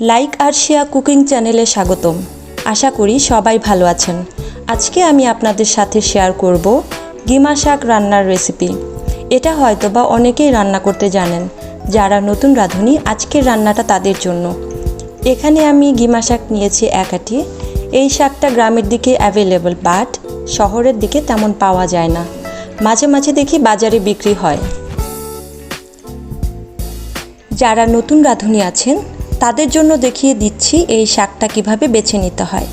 Like আর share cooking চ্যানেলে স্বাগতম। আশা করি সবাই ভালো আছেন। আজকে আমি আপনাদের সাথে শেয়ার করব গিমা শাক রান্নার রেসিপি। এটা হয়তো বা অনেকেই রান্না করতে জানেন, যারা নতুন রাঁধুনি আজকের রান্নাটা তাদের জন্য। এখানে আমি গিমা শাক নিয়েছি এক আটি। এই শাকটা গ্রামের দিকে অ্যাভেলেবল বাট শহরের দিকে তেমন পাওয়া যায় না। মাঝে মাঝে দেখি বাজারে বিক্রি হয়। যারা নতুন রাঁধুনি আছেন তাদের জন্য দেখিয়ে দিচ্ছি এই শাকটা কীভাবে বেছে নিতে হয়।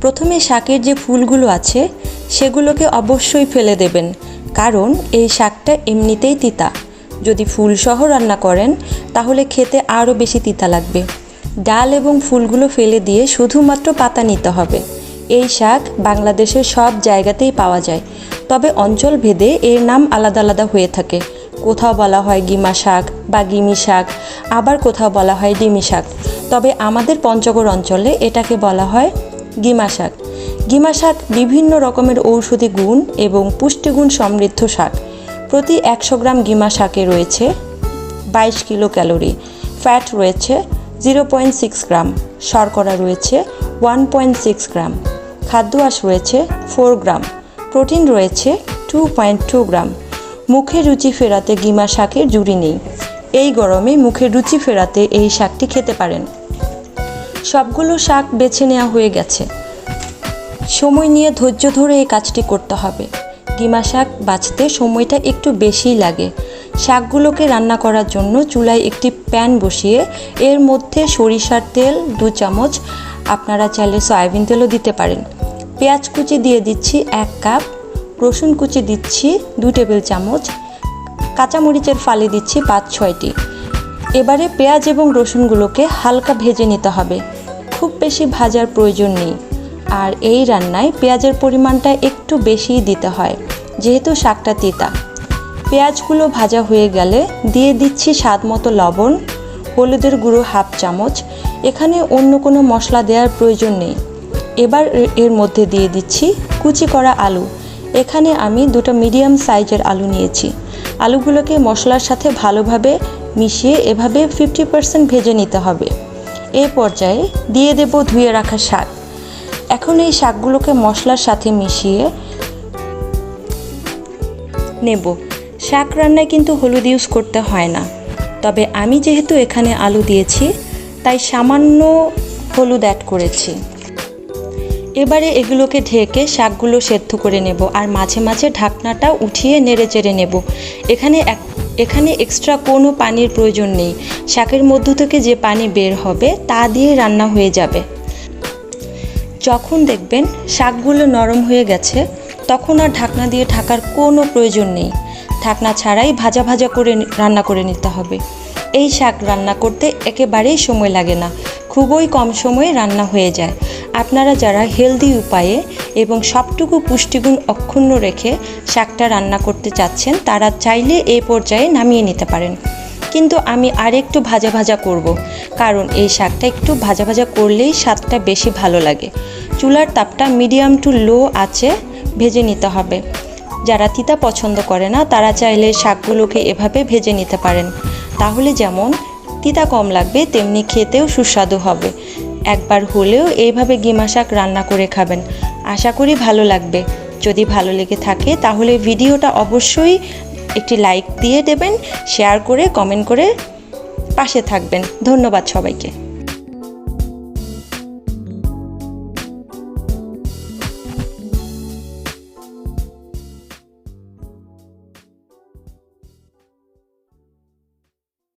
প্রথমে শাকের যে ফুলগুলো আছে, সেগুলোকে অবশ্যই ফেলে দেবেন, কারণ এই শাকটা এমনিতেই তিতা। যদি ফুল ফুলসহ রান্না করেন, তাহলে খেতে আরও বেশি তিতা লাগবে। ডাল এবং ফুলগুলো ফেলে দিয়ে শুধুমাত্র পাতা নিতে হবে। এই শাক বাংলাদেশের সব জায়গাতেই পাওয়া যায়, তবে অঞ্চল ভেদে এর নাম আলাদা আলাদা হয়ে থাকে। কোথাও বলা হয় গিমা শাক বা গিমি শাক, আবার কোথাও বলা হয় ডিমি শাক। তবে আমাদের পঞ্চগড় অঞ্চলে এটাকে বলা হয় গিমা শাক। গিমা শাক বিভিন্ন রকমের ঔষধি গুণ এবং পুষ্টিগুণ সমৃদ্ধ শাক। প্রতি একশো গ্রাম গিমা শাকে রয়েছে বাইশ কিলো ক্যালোরি, ফ্যাট রয়েছে জিরো পয়েন্ট সিক্স গ্রাম, শর্করা রয়েছে ওয়ান পয়েন্ট সিক্স গ্রাম খাদ্য রয়েছে ফোর গ্রাম, প্রোটিন রয়েছে টু পয়েন্ট টু গ্রাম। মুখে রুচি ফেরাতে গিমা শাকের জুড়ি নেই। এই গরমে মুখে রুচি ফেরাতে এই শাকটি খেতে পারেন। সবগুলো শাক বেছে নেওয়া হয়ে গেছে। সময় নিয়ে ধৈর্য ধরে এই কাজটি করতে হবে। গিমা শাক বাছতে সময়টা একটু বেশিই লাগে। শাকগুলোকে রান্না করার জন্য চুলায় একটি প্যান বসিয়ে এর মধ্যে সরিষার তেল, দু চামচ, আপনারা চাইলে সয়াবিন তেলও দিতে পারেন। পেঁয়াজ কুচি দিয়ে দিচ্ছি এক কাপ। রসুন কুচি দিচ্ছি দু টেবিল চামচ, কাঁচামরিচের ফালি দিচ্ছি পাঁচ, ছয়টি। এবারে পেঁয়াজ এবং রসুনগুলোকে হালকা ভেজে নিতে হবে। খুব বেশি ভাজার প্রয়োজন নেই। আর এই রান্নায় পেঁয়াজের পরিমাণটা একটু বেশিই দিতে হয়, যেহেতু শাকটা তিতা। পেঁয়াজগুলো ভাজা হয়ে গেলে দিয়ে দিচ্ছি স্বাদ মতো লবণ, হলুদের গুঁড়ো হাফ চামচ। এখানে অন্য কোনো মশলা দেওয়ার প্রয়োজন নেই। এবার এর মধ্যে দিয়ে দিচ্ছি কুচি করা আলু। এখানে আমি দুটো মিডিয়াম সাইজের আলু নিয়েছি। আলুগুলোকে মশলার সাথে ভালোভাবে মিশিয়ে এভাবে ফিফটি পার্সেন্ট ভেজে নিতে হবে। এই পর্যায়ে দিয়ে দেব ধুয়ে রাখা শাক। এখন এই শাকগুলোকে মশলার সাথে মিশিয়ে নেব। শাক রান্নায় কিন্তু হলুদ ইউজ করতে হয় না। তবে আমি যেহেতু এখানে আলু দিয়েছি, তাই সামান্য হলুদ অ্যাড করেছি। এবারে এগুলোকে ঢেকে শাকগুলো সেদ্ধ করে নেব আর মাঝে মাঝে ঢাকনাটা উঠিয়ে নেড়ে চেড়ে নেব। এখানে এক এখানে এক্সট্রা কোনো পানির প্রয়োজন নেই। শাকের মধ্য থেকে যে পানি বের হবে তা দিয়ে রান্না হয়ে যাবে। যখন দেখবেন শাকগুলো নরম হয়ে গেছে, তখন আর ঢাকনা দিয়ে ঢাকার কোনো প্রয়োজন নেই। ঢাকনা ছাড়াই ভাজা ভাজা করে রান্না করে নিতে হবে। এই শাক রান্না করতে একেবারেই সময় লাগে না। খুবই কম সময়ে রান্না হয়ে যায়। আপনারা যারা হেলদি উপায়ে এবং সবটুকু পুষ্টিগুণ অক্ষুণ্ণ রেখে শাকটা রান্না করতে চাচ্ছেন, তারা চাইলে এই পর্যায়ে নামিয়ে নিতে পারেন। কিন্তু আমি আর একটু ভাজা ভাজা করব। কারণ এই শাকটা একটু ভাজা ভাজা করলেই স্বাদটা বেশি ভালো লাগে। চুলার তাপটা মিডিয়াম টু লো আছে, ভেজে নিতে হবে। যারা তিতা পছন্দ করে না, তারা চাইলে শাকগুলোকে এভাবে ভেজে নিতে পারেন। তাহলে যেমন তিতা কম লাগবে, তেমনি খেতেও সুস্বাদু হবে। একবার হলেও এইভাবে গিমা শাক রান্না করে খাবেন। আশা করি ভালো লাগবে। যদি ভালো লেগে থাকে তাহলে ভিডিওটা অবশ্যই একটি লাইক দিয়ে দেবেন, শেয়ার করে, কমেন্ট করে পাশে থাকবেন। ধন্যবাদ সবাইকে।